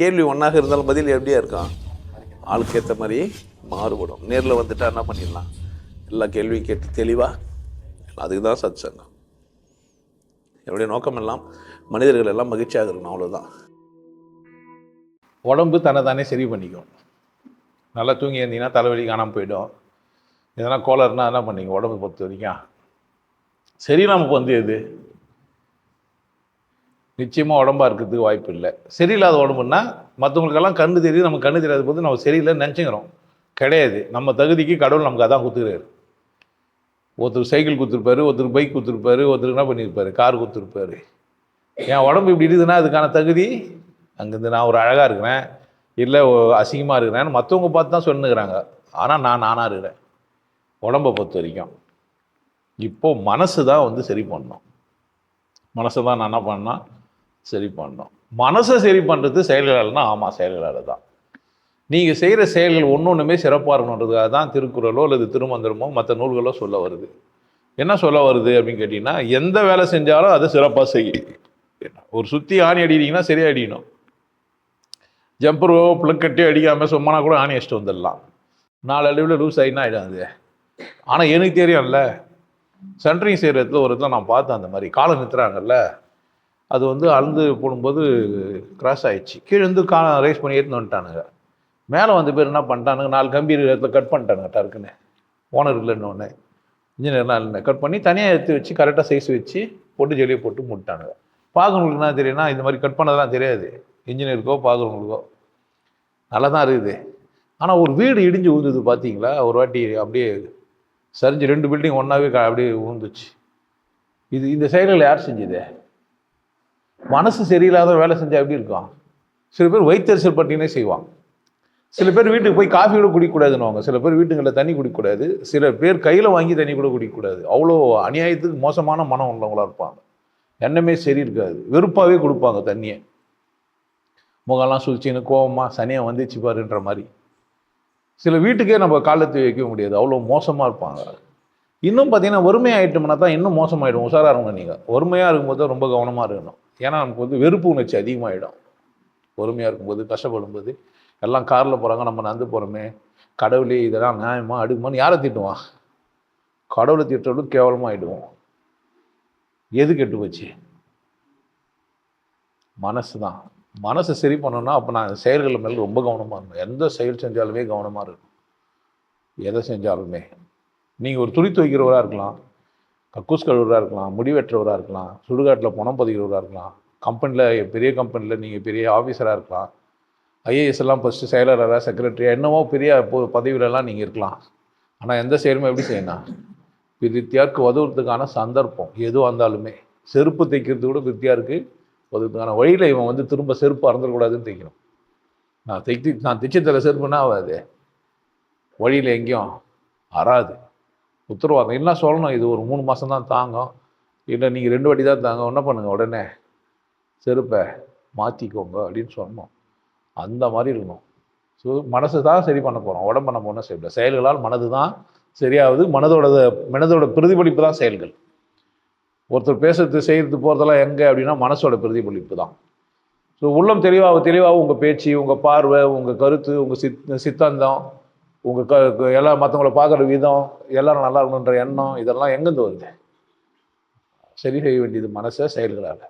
கேள்வி ஒன்றாக இருந்தாலும் பதில் எப்படியா இருக்கும்? ஆளுக்கு ஏற்ற மாதிரி மாறுபடும். நேரில் வந்துட்டா என்ன பண்ணிடலாம்? எல்லா கேள்வியும் கேட்டு தெளிவாக அதுக்கு தான் சத் சங்கம் என்னுடைய நோக்கம் எல்லாம் மனிதர்கள் எல்லாம் மகிழ்ச்சியாக இருக்கணும் அவ்வளோதான் உடம்பு தன்னை தானே சரி பண்ணிக்கும். நல்லா தூங்கி இருந்தீங்கன்னா தலைவலி காணாமல் போயிடும். எதனா கோளர்னா என்ன பண்ணிக்கும் உடம்பு பொறுத்த வரைக்கும்? சரி நமக்கு வந்து எது? நிச்சயமாக உடம்பாக இருக்கிறதுக்கு வாய்ப்பு இல்லை. சரியில்லாத உடம்புன்னா மற்றவங்களுக்கெல்லாம் கண்ணு தெரியுது நம்ம கண்ணு தெரியாத போது நம்ம சரியில்லைன்னு நினச்சிக்கிறோம். கிடையாது. நம்ம தகுதிக்கு கடவுள் நமக்கு அதான் கொடுத்துக்கிறாரு. ஒருத்தர் சைக்கிள் கொடுத்துருப்பாரு ஒருத்தர் பைக் கொடுத்துருப்பாரு ஒருத்தர் என்ன பண்ணியிருப்பாரு கார் கொடுத்துருப்பாரு. என் உடம்பு இப்படி இருக்குதுன்னா அதுக்கான தகுதி? அங்கேருந்து நான் ஒரு அழகாக இருக்கிறேன். இல்லை அசிங்கமாக இருக்கிறேன்னு மற்றவங்க பார்த்து தான் சொன்னுக்கிறாங்க ஆனால் நான் நானாக இருக்கிறேன். உடம்பை பொறுத்த வரைக்கும். இப்போது மனசு தான் வந்து சரி பண்ணணும். மனசை தான் நான் என்ன பண்ணால் சரி பண்ணணும் மனசை சரி பண்ணுறது செயல்களால்னா ஆமாம் செயல்களால் தான் நீங்கள் செய்கிற செயல்கள் ஒன்று ஒன்றுமே சிறப்பாக இருக்கணுன்றதுக்காக தான் திருக்குறளோ அல்லது திருமந்திரமோ மற்ற நூல்களோ சொல்ல வருது. என்ன சொல்ல வருது அப்படின்னு கேட்டிங்கன்னா எந்த வேலை செஞ்சாலும் அதை சிறப்பாக செய்யும். ஒரு சுற்றி ஆணி அடிக்கிறீங்கன்னா சரியாக அடிக்கணும். ஜம்பரோ பிளக்கட்டி அடிக்காமல் சும்மானா கூட ஆணி அடிச்சுட்டு வந்துடலாம். நாலு அளவில் லூஸ் ஆகினா ஆகிடும் அது? ஆனால் எனக்கு தெரியும்ல சென்ட்ரிங் செய்கிற இடத்துல ஒரு இடத்துல நான் பார்த்தேன் அந்த மாதிரி. காலை நிறுத்துறாங்கல்ல அது வந்து அளந்து போடும்போது கிராஸ் ஆகிடுச்சு கீழே இருந்து கா ரைஸ் பண்ணி ஏற்றுன்னு வந்துட்டானுங்க. மேலே வந்த பேர் என்ன பண்ணிட்டானுங்க? நாலு கம்பி இடத்துல கட் பண்ணிட்டானுங்க டருக்குன்னு. ஓனர் இல்லைன்னு ஒன்று இன்ஜினியர்லாம் இல்லை கட் பண்ணி தனியாக எடுத்து வச்சு கரெக்டாக சைஸ் வச்சு போட்டு ஜெலியை போட்டு முட்டானுங்க பார்க்குறவங்களுக்கு என்ன தெரியும்னா இந்த மாதிரி கட் பண்ணதெல்லாம் தெரியாது. இன்ஜினியருக்கோ பார்க்குறவங்களுக்கோ நல்லா தான் இருக்குது. ஆனால் ஒரு வீடு இடிஞ்சு விழுந்தது பார்த்தீங்களா ஒரு வாட்டி அப்படியே சரிஞ்சு ரெண்டு பில்டிங் ஒன்றாவே அப்படியே விழுந்துச்சு. இது இந்த செயல்கள் யார் செஞ்சது? மனசு சரியில்லாத வேலை செஞ்சால் எப்படி இருக்கும்? சில பேர் வைத்தறிச்சல் பட்டினே செய்வாங்க. சில பேர் வீட்டுக்கு போய் காஃபி கூட குடிக்கக்கூடாதுன்னுவாங்க. சில பேர் வீட்டுங்களில் தண்ணி குடிக்கக்கூடாது. சில பேர் கையில் வாங்கி தண்ணி கூட குடிக்கக்கூடாது. அவ்வளோ அநியாயத்துக்கு மோசமான மனம் உள்ளவங்களாக இருப்பாங்க. எண்ணமே சரி இருக்காது வெறுப்பாகவே கொடுப்பாங்க தண்ணியை. முகம்லாம் சுழிச்சின்னு கோபமாக சனியாக வந்துச்சு பாருன்ற மாதிரி. சில வீட்டுக்கே நம்ம காலத்தை வைக்க முடியாது. அவ்வளோ மோசமாக இருப்பாங்க. இன்னும் பார்த்தீங்கன்னா வறுமை தான் இன்னும் மோசமாயிடும். உஷாராக இருக்கணும் நீங்கள் ஒருமையாக இருக்கும்போது ரொம்ப கவனமாக இருக்கணும். ஏன்னா நமக்கு வந்து வெறுப்பு உணர்ச்சி அதிகமாகிடும் வறுமையாக இருக்கும்போது கஷ்டப்படும்போது எல்லாம் காரில் போகிறாங்க நம்ம நடந்து போகிறோமே கடவுளே இதெல்லாம் நியாயமா? அடுக்குமான்னு யாரை திட்டுவான்? கடவுளை திட்டுறதும் கேவலமாகிடுவோம் எது கெட்டு போச்சு? மனசு தான். மனசை சரி பண்ணோன்னா அப்போ நான் செயல்கள் மேலே ரொம்ப கவனமாக இருக்கணும். எந்த செயல் செஞ்சாலுமே கவனமாக இருக்கணும். எதை செஞ்சாலுமே. நீங்கள் ஒரு துணி துவைக்கிறவராக இருக்கலாம் கக்கூஸ் கழுவுறா இருக்கலாம் முடி வெட்டுறவராக இருக்கலாம் சுடுகாட்டில் பணம் பதிக்கிறவராக இருக்கலாம் கம்பெனியில் பெரிய கம்பெனியில் நீங்கள் பெரிய ஆஃபீஸராக இருக்கலாம் ஐஏஎஸ் எல்லாம் ஃபஸ்ட்டு செயலராக செக்ரட்டரியாக என்னவோ பெரிய பதவியிலலாம் நீங்கள் இருக்கலாம். ஆனால் எந்த செயலுமே எப்படி செய்யணும் வித்தியாருக்கு உதவுறதுக்கான சந்தர்ப்பம் எதுவாக இருந்தாலுமே செருப்பு தைக்கிறது கூட வித்தியாருக்கு உதவுறதுக்கான வழியில் இவன் வந்து திரும்ப செருப்பு அறந்துடக்கூடாதுன்னு தைக்கணும். நான் தைத்து நான் தைச்சு தர செருப்புன்னா ஆகாது. வழியில் எங்கேயும் அறாது. உத்தரவாதம் என்ன சொல்லணும் இது ஒரு மூணு மாதம் தான் தாங்கும். இல்லை நீங்கள் ரெண்டு வாட்டி தான் தாங்க என்ன பண்ணுங்க உடனே செருப்பை மாற்றிக்கோங்க அப்படின்னு சொல்லணும். அந்த மாதிரி இருக்கணும். ஸோ மனசு தான் சரி பண்ண போகிறோம் உடம்பு நம்ம ஒன்றும் செய்யல செயல்களால் மனது தான் சரியாகுது. மனதோட மனதோட பிரதிபலிப்பு தான் செயல்கள். ஒருத்தர் பேசுறது செய்கிறது போகிறதெல்லாம் எங்கே அப்படின்னா மனசோட பிரதிபலிப்பு தான். ஸோ உள்ளம் தெளிவாக தெளிவாக உங்கள் பேச்சு உங்கள் பார்வை உங்கள் கருத்து உங்கள் சித் சித்தாந்தம் உங்கள் க எல்லா எல்லாம் மற்றவங்கள பார்க்குற விதம் எல்லாரும் நல்லா இருக்கணுன்ற எண்ணம் இதெல்லாம் எங்கேருந்து வருது? சரி செய்ய வேண்டியது மனசை செயல்களால்.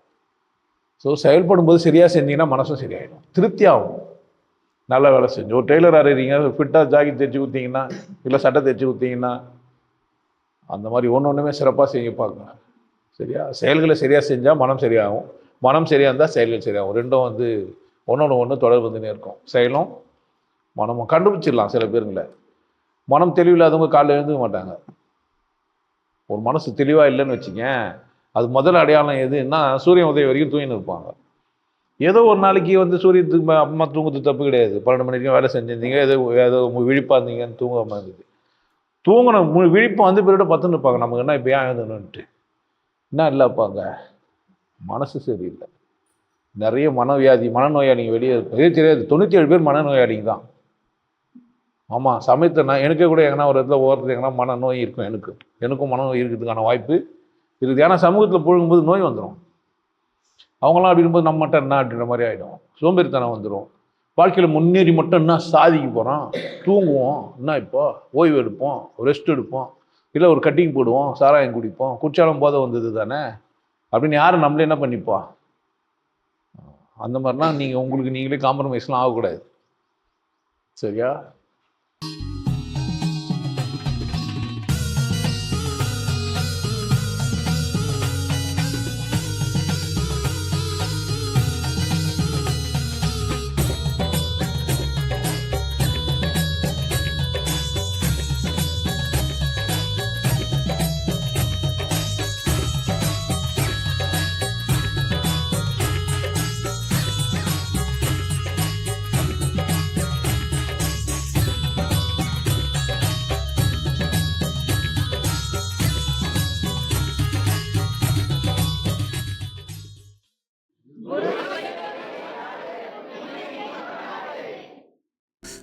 ஸோ செயல்படும் போது சரியாக செஞ்சீங்கன்னா மனசும் சரியாயிடும். திருப்தியாகும் நல்ல வேலை செஞ்சு. ஒரு டெய்லர் அறிறீங்க ஃபிட்டாக ஜாக்கெட் தைச்சி கொடுத்தீங்கன்னா இல்லை சட்டை தைச்சி கொடுத்தீங்கன்னா அந்த மாதிரி ஒன்று ஒன்றுமே சிறப்பாக செஞ்சு பார்க்கணும் சரியா? செயல்களை சரியாக செஞ்சால் மனம் சரியாகும். மனம் சரியாக இருந்தால் செயல்கள் சரியாகும். ரெண்டும் வந்து ஒன்று ஒன்று தொடர்பு வந்துனே இருக்கும். செயலும் மனமும் கண்டுபிடிச்சிடலாம் சில பேருங்கள. மனம் தெளிவில்லாதவங்க காலையில் எழுந்துக்க மாட்டாங்க. ஒரு மனசு தெளிவாக இல்லைன்னு வச்சுங்க அது முதல் அடையாளம் எதுன்னா சூரியன் உதயம் வரைக்கும் தூங்கின்னு இருப்பாங்க. ஏதோ ஒரு நாளைக்கு வந்து சூரியத்துக்கு அம்மா தூங்குறது தப்பு கிடையாது. பன்னெண்டு மணி வரைக்கும் வேலை செஞ்சிருந்தீங்க ஏதோ ஏதோ விழிப்பாக இருந்தீங்கன்னு தூங்காமல் இருந்தது. தூங்கின மு விழிப்பு வந்து பிறகு பத்துன்னு இருப்பாங்க. நமக்கு என்ன இப்போ ஏன் எழுதணுன்ட்டு என்ன இல்லைப்பாங்க? மனசு சரியில்லை. நிறைய மனவியாதி மனநோயாளிங்க வெளியே தெரியாது. தொண்ணூற்றி ஏழு பேர் மனநோயாளிங்க தான். ஆமாம் சமயத்தை எனக்கே கூட எங்கன்னா ஒரு இடத்துல ஓரத்தில் எங்கன்னா மனநோய் இருக்கும் எனக்கு. எனக்கும் மனநோய் இருக்கிறதுக்கான வாய்ப்பு இருக்குது. ஏன்னா சமூகத்தில் புழுங்கும்போது நோய் வந்துடும் அவங்களாம் அப்படிங்கும்போது நம்ம மட்டும் என்ன அப்படின்ற மாதிரி ஆகிடும் சோம்பேறித்தனம் வந்துடும் வாழ்க்கையில் முன்னேறி மட்டும் என்ன சாதிக்க போகிறோம் தூங்குவோம். என்ன இப்போ? ஓய்வு எடுப்போம். ரெஸ்ட் எடுப்போம். இல்லை ஒரு கட்டிங் போடுவோம். சாராயம் குடிப்போம். குற்றாலம் போதை வந்தது தானே? அப்படின்னு யாரும் நம்மளே என்ன பண்ணிப்போம் அந்த மாதிரிலாம் நீங்கள் உங்களுக்கு நீங்களே காம்ப்ரமைஸ்லாம் ஆகக்கூடாது. சரியா?